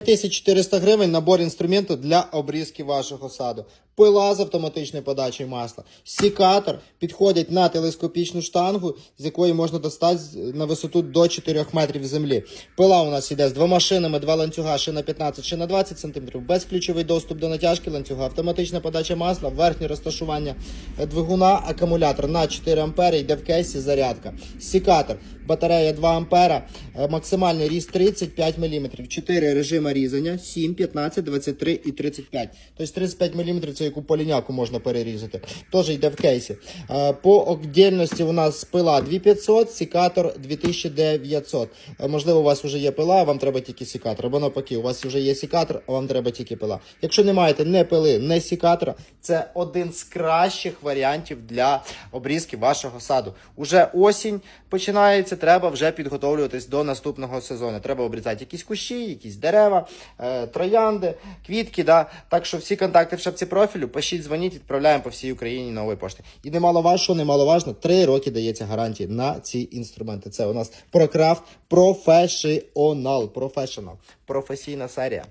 1400 гривень набор інструменту для обрізки вашого саду. Пила з автоматичною подачею масла, сікатор підходять на телескопічну штангу, з якої можна достати на висоту до 4 метрів землі. Пила у нас йде з двома шинами, два ланцюга, шина 15, шина 20 см, безключовий доступ до натяжки ланцюга, автоматична подача масла, верхнє розташування е, двигуна, акумулятор на 4 ампери, йде в кейсі зарядка. Сікатор, батарея 2 ампера, е, максимальний ріст 35 мм, 4 режими різання, 7, 15, 23 і 35. Тобто 35 мм це яку поліняку можна перерізати. Теж йде в кейсі. Е, По отдільності у нас пила 2500, сікатор 2900. Е, Можливо, у вас вже є пила, а вам треба тільки сікатор. Або навпаки, у вас вже є сікатор, а вам треба тільки пила. Якщо не маєте не пили, не сікатора, це один з кращих варіантів для обрізки вашого саду. Уже осінь починається, треба вже підготовлюватись до наступного сезону. Треба обрізати якісь кущі, якісь дерева, е, троянди, квітки. Да? Так що всі контакти в шапці профілю, пишіть, дзвоніть, відправляємо по всій Україні нової пошти. І немаловажно, немаловажно, три роки дається гарантії на ці інструменти. Це у нас ProCraft Professional. Professional. Професійна серія.